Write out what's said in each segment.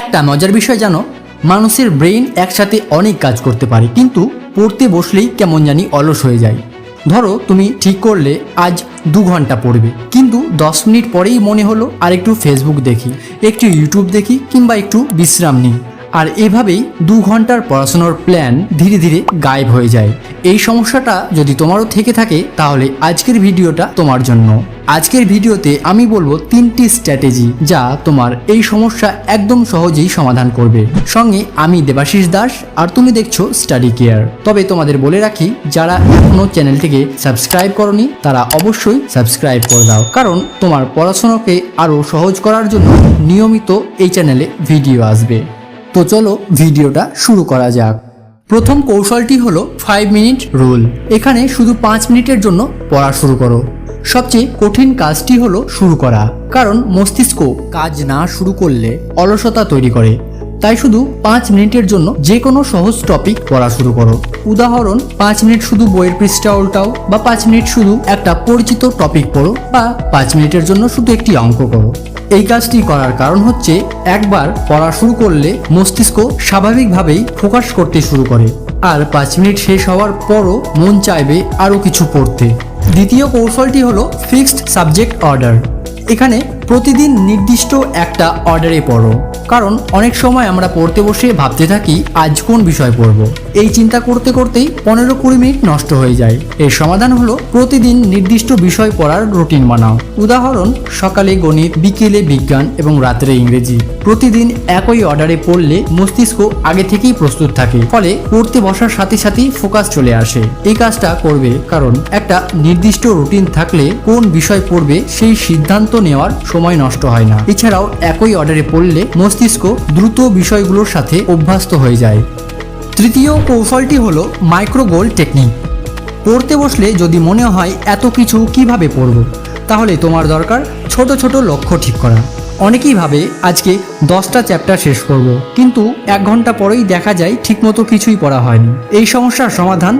একটা মজার বিষয় জানো মানুষের ব্রেইন একসাথে অনেক কাজ করতে পারে, কিন্তু পড়তে বসলেই কেমন জানি অলস হয়ে যায়। ধরো, তুমি ঠিক করলে আজ দু ঘণ্টা পড়বে, কিন্তু দশ মিনিট পরেই মনে হলো আর একটু ফেসবুক দেখি, একটু ইউটিউব দেখি, কিংবা একটু বিশ্রাম নিই। আর এভাবেই দু ঘণ্টার পড়াশোনার প্ল্যান ধীরে ধীরে গায়েব হয়ে যায়। এই সমস্যাটা যদি তোমারও থেকে থাকে, তাহলে আজকের ভিডিওটা তোমার জন্য। আজকের ভিডিওতে আমি বলব তিনটি স্ট্র্যাটেজি যা তোমার এই সমস্যা একদম সহজেই সমাধান করবে। সঙ্গে আমি দেবাশিস দাস আর তুমি দেখছ স্টাডি কেয়ার। তবে তোমাদের বলে রাখি, যারা এখনও চ্যানেলটিকে সাবস্ক্রাইব করনি, তারা অবশ্যই সাবস্ক্রাইব করে দাও। কারণ তোমার পড়াশোনাকে আরও সহজ করার জন্য নিয়মিত এই চ্যানেলে ভিডিও আসবে। তো চলো ভিডিওটা শুরু করা যাক। প্রথম কৌশলটি হলো ফাইভ মিনিট রুল এখানে শুধু পাঁচ মিনিটের জন্য পড়া শুরু করো। সবচেয়ে কঠিন কাজটি হলো শুরু করা। কারণ মস্তিষ্ক কাজ না শুরু করলে অলসতা তৈরি করে। তাই শুধু পাঁচ মিনিটের জন্য যে কোনো সহজ টপিক পড়া শুরু করো। উদাহরণ, পাঁচ মিনিট শুধু বইয়ের পৃষ্ঠা উল্টাও বা পাঁচ মিনিট শুধু একটা পরিচিত টপিক পড়ো বা পাঁচ মিনিটের জন্য শুধু একটি অঙ্ক করো। এই কাজটি করার কারণ হচ্ছে একবার পড়া শুরু করলে মস্তিষ্ক স্বাভাবিকভাবেই ফোকাস করতে শুরু করে আর পাঁচ মিনিট শেষ হওয়ার পরও মন চাইবে আরও কিছু পড়তে। দ্বিতীয় কৌশলটি হলো ফিক্সড সাবজেক্ট অর্ডার এখানে প্রতিদিন নির্দিষ্ট একটা অর্ডারে পড়ো। কারণ অনেক সময় আমরা পড়তে বসে ভাবতে থাকি, আজ কোন বিষয় পড়ব? এই চিন্তা করতে করতেই পনেরো কুড়ি মিনিট নষ্ট হয়ে যায়। এর সমাধান হলো প্রতিদিন নির্দিষ্ট বিষয় পড়ার রুটিন বানাও। উদাহরণ, সকালে গণিত, বিকেলে বিজ্ঞান এবং রাত্রে ইংরেজি। প্রতিদিন একই অর্ডারে পড়লে মস্তিষ্ক আগে থেকেই প্রস্তুত থাকে। ফলে পড়তে বসার সাথে সাথেই ফোকাস চলে আসে। এই কাজটা করবে কারণ একটা নির্দিষ্ট রুটিন থাকলে কোন বিষয় পড়বে সেই সিদ্ধান্ত নেওয়ার সময় নষ্ট হয় না। এছাড়াও একই অর্ডারে পড়লে মস্তিষ্ক দ্রুত বিষয়গুলোর সাথে অভ্যস্ত হয়ে যায়। তৃতীয় কৌশলটি হলো মাইক্রো গোল টেকনিক পড়তে বসলে যদি মনে হয় এত কিছু কীভাবে পড়ব, তাহলে তোমার দরকার ছোট ছোট লক্ষ্য ঠিক করা। অনেকেই ভাবে আজকে দশটা চ্যাপ্টার শেষ করব, কিন্তু এক ঘণ্টা পরেই দেখা যায় ঠিকমতো কিছুই পড়া হয়নি। এই সমস্যার সমাধান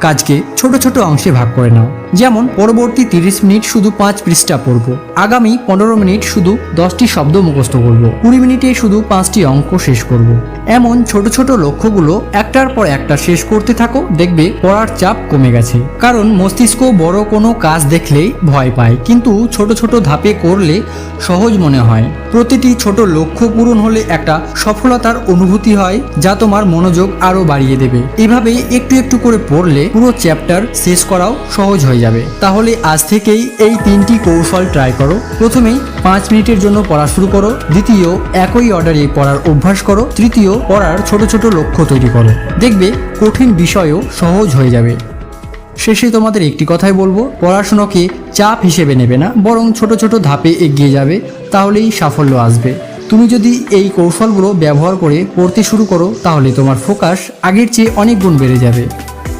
কাজকে ছোট ছোট অংশে ভাগ করে নাও। যেমন, পরবর্তী তিরিশ মিনিট শুধু পাঁচ পৃষ্ঠা পড়ব। আগামী পনেরো মিনিট শুধু দশটি শব্দ মুখস্থ করব। কুড়ি মিনিটে শুধু পাঁচটি অঙ্ক শেষ করব। এমন ছোট ছোট লক্ষ্যগুলো একটার পর একটা শেষ করতে থাকো, দেখবে পড়ার চাপ কমে গেছে। কারণ মস্তিষ্ক বড় কোনো কাজ দেখলেই ভয় পায়, কিন্তু ছোট ছোট ধাপে করলে সহজ মনে হয়। প্রতিটি ছোট লক্ষ্য পূরণ হলে একটা সফলতার অনুভূতি হয়, যা তোমার মনোযোগ আরও বাড়িয়ে দেবে। এভাবে একটু একটু করে পড়লে পুরো চ্যাপ্টার শেষ করাও সহজ হয়ে যাবে। তাহলে আজ থেকেই এই তিনটি কৌশল ট্রাই করো। প্রথমেই পাঁচ মিনিটের জন্য পড়া শুরু করো। দ্বিতীয়, একই অর্ডারে পড়ার অভ্যাস করো। তৃতীয়, পড়ার ছোট ছোট লক্ষ্য তৈরি করো। দেখবে কঠিন বিষয়ও সহজ হয়ে যাবে। শেষে তোমাদের একটি কথাই বলব পড়াশোনাকে চাপ হিসেবে নেবে না, বরং ছোট ছোট ধাপে এগিয়ে যাবে, তাহলেই সাফল্য আসবে। তুমি যদি এই কৌশলগুলো ব্যবহার করে পড়তে শুরু করো, তাহলে তোমার ফোকাস আগের চেয়ে অনেক গুণ বেড়ে যাবে।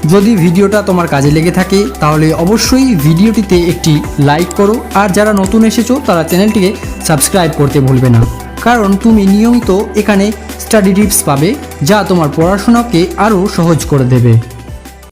যদি ভিডিওটা তোমার কাজে লেগে থাকে, তাহলে অবশ্যই ভিডিওটিতে একটি লাইক করো, আর যারা নতুন এসেছ, তারা চ্যানেলটিকে সাবস্ক্রাইব করতে ভুলবে না। কারণ তুমি নিয়মিত এখানে স্টাডি টিপস পাবে, যা তোমার পড়াশোনাকে আরও সহজ করে দেবে।